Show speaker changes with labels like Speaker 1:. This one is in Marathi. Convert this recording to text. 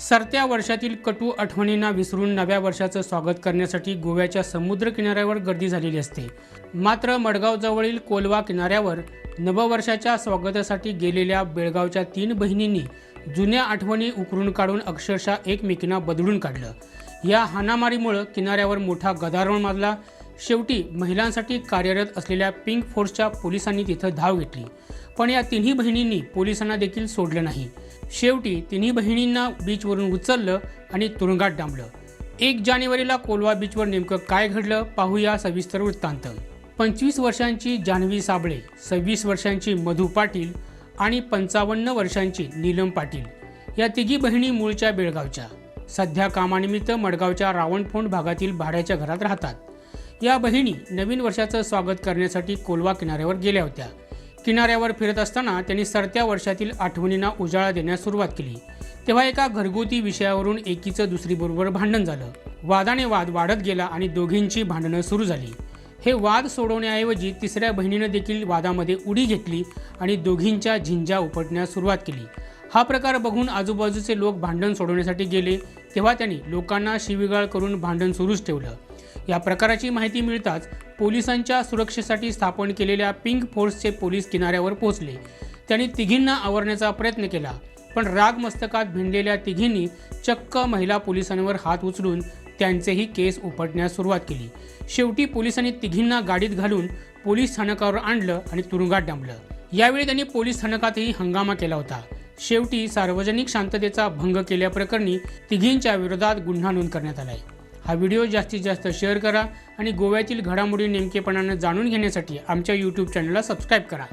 Speaker 1: सरत्या वर्षातील कटू आठवणींना विसरून नव्या वर्षाचं स्वागत करण्यासाठी गोव्याच्या समुद्र किनाऱ्यावर गर्दी झालेली असते. मात्र मडगावजवळील कोलवा किनाऱ्यावर नववर्षाच्या स्वागतासाठी गेलेल्या बेळगावच्या तीन बहिणींनी जुन्या आठवणी उकरून काढून अक्षरशः एकमेकींना बदलून काढलं. या हाणामारीमुळं किनाऱ्यावर मोठा गदारोळ माजला. शेवटी महिलांसाठी कार्यरत असलेल्या पिंक फोर्सच्या पोलिसांनी तिथं धाव घेतली. पण या तिन्ही बहिणींनी पोलिसांना देखील सोडलं नाही. शेवटी तिन्ही बहिणींना बीचवरून उचललं आणि तुरुंगात डांबलं. एक जानेवारीला कोलवा बीचवर नेमकं काय घडलं पाहूया सविस्तर वृत्तांत. पंचवीस वर्षांची जान्हवी साबळे सव्वीस वर्षांची मधू पाटील आणि पंचावन्न वर्षांची नीलम पाटील. या तिघी बहिणी मूळच्या बेळगावच्या. सध्या कामानिमित्त मडगावच्या रावणफोंड भागातील भाड्याच्या घरात राहतात. या बहिणी नवीन वर्षाचं स्वागत करण्यासाठी कोलवा किनाऱ्यावर गेल्या होत्या. किनाऱ्यावर फिरत असताना त्यांनी सरत्या वर्षातील आठवणींना उजाळा देण्यास सुरुवात केली. तेव्हा एका घरगुती विषयावरून एकीचं दुसरीबरोबर भांडण झालं. वादाने वाद वाढत गेला आणि दोघींची भांडणं सुरू झाली. हे वाद सोडवण्याऐवजी तिसऱ्या बहिणीनं देखील वादामध्ये उडी घेतली आणि दोघींच्या झिंजा उपटण्यास सुरुवात केली. हा प्रकार बघून आजूबाजूचे लोक भांडण सोडवण्यासाठी गेले. तेव्हा त्यांनी लोकांना शिवीगाळ करून भांडण सुरूच ठेवलं. या प्रकाराची माहिती मिळताच पोलिसांच्या सुरक्षेसाठी स्थापन केलेल्या पिंक फोर्सचे पोलीस किनाऱ्यावर पोहोचले. त्यांनी तिघींना आवरण्याचा प्रयत्न केला पण राग मस्तकात भिनलेल्या तिघींनी चक्क महिला पोलिसांवर हात उचलून त्यांचेही केस उपटण्यास सुरुवात केली. शेवटी पोलिसांनी तिघींना गाडीत घालून पोलीस स्थानकावर आणलं आणि तुरुंगात डांबलं. यावेळी त्यांनी पोलीस स्थानकातही हंगामा केला होता. शेवटी सार्वजनिक शांततेचा भंग केल्याप्रकरणी तिघींच्या विरोधात गुन्हा नोंद करण्यात आला आहे हा व्हिडिओ जास्तीत जास्त शेअर करा आणि गोव्यातील घडामोडी नेमकेपणानं जाणून घेण्यासाठी आमच्या यूट्यूब चॅनलला सबस्क्राईब करा.